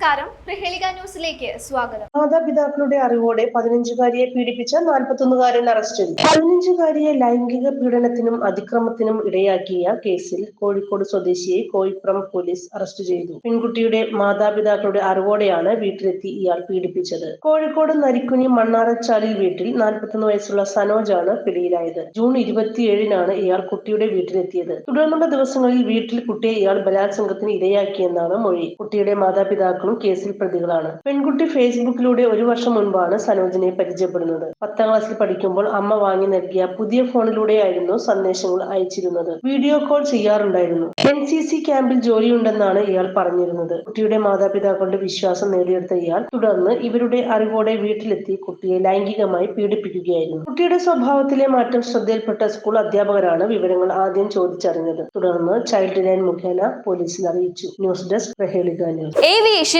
നമസ്കാരം. പ്രഹേളിക ന്യൂസിലേക്ക് സ്വാഗതം. മാതാപിതാക്കളുടെ അറിവോടെ പതിനഞ്ചുകാരിയെ പീഡിപ്പിച്ച നാൽപ്പത്തൊന്നുകാരൻ അറസ്റ്റിൽ പതിനഞ്ചുകാരിയെ ലൈംഗിക പീഡനത്തിനും അതിക്രമത്തിനും ഇടയാക്കിയ കേസിൽ കോഴിക്കോട് സ്വദേശിയെ കോഴിപ്പുറം പോലീസ് അറസ്റ്റ് ചെയ്തു. പെൺകുട്ടിയുടെ മാതാപിതാക്കളുടെ അറിവോടെയാണ് വീട്ടിലെത്തി ഇയാൾ പീഡിപ്പിച്ചത്. കോഴിക്കോട് നരിക്കുനി മണ്ണാറച്ചാലിൽ വീട്ടിൽ നാൽപ്പത്തൊന്ന് വയസ്സുള്ള സനോജാണ് പിടിയിലായത്. ജൂൺ ഇരുപത്തിയേഴിനാണ് ഇയാൾ കുട്ടിയുടെ വീട്ടിലെത്തിയത്. തുടർന്നുള്ള ദിവസങ്ങളിൽ വീട്ടിൽ കുട്ടിയെ ഇയാൾ ബലാത്സംഗത്തിന് ഇരയാക്കിയെന്നാണ് മൊഴി. കുട്ടിയുടെ മാതാപിതാക്കളും കേസിൽ പ്രതികളാണ്. പെൺകുട്ടി ഫേസ്ബുക്കിലൂടെ ഒരു വർഷം മുൻപാണ് സനോജിനെ പരിചയപ്പെടുന്നത്. പത്താം ക്ലാസ്സിൽ പഠിക്കുമ്പോൾ അമ്മ വാങ്ങി നൽകിയ പുതിയ ഫോണിലൂടെയായിരുന്നു സന്ദേശങ്ങൾ അയച്ചിരുന്നത്. വീഡിയോ കോൾ ചെയ്യാറുണ്ടായിരുന്നു. എൻ സി സി ക്യാമ്പിൽ ജോലിയുണ്ടെന്നാണ് ഇയാൾ പറഞ്ഞിരുന്നത്. കുട്ടിയുടെ മാതാപിതാക്കളുടെ വിശ്വാസം നേടിയെടുത്ത ഇയാൾ തുടർന്ന് ഇവരുടെ അറിവോടെ വീട്ടിലെത്തി കുട്ടിയെ ലൈംഗികമായി പീഡിപ്പിക്കുകയായിരുന്നു. കുട്ടിയുടെ സ്വഭാവത്തിലെ മാറ്റം ശ്രദ്ധയിൽപ്പെട്ട സ്കൂൾ അധ്യാപകരാണ് വിവരങ്ങൾ ആദ്യം ചോദിച്ചറിഞ്ഞത്. തുടർന്ന് ചൈൽഡ് ലൈൻ മുഖേന പോലീസിൽ അറിയിച്ചു. News desk Prahelika news. Aviation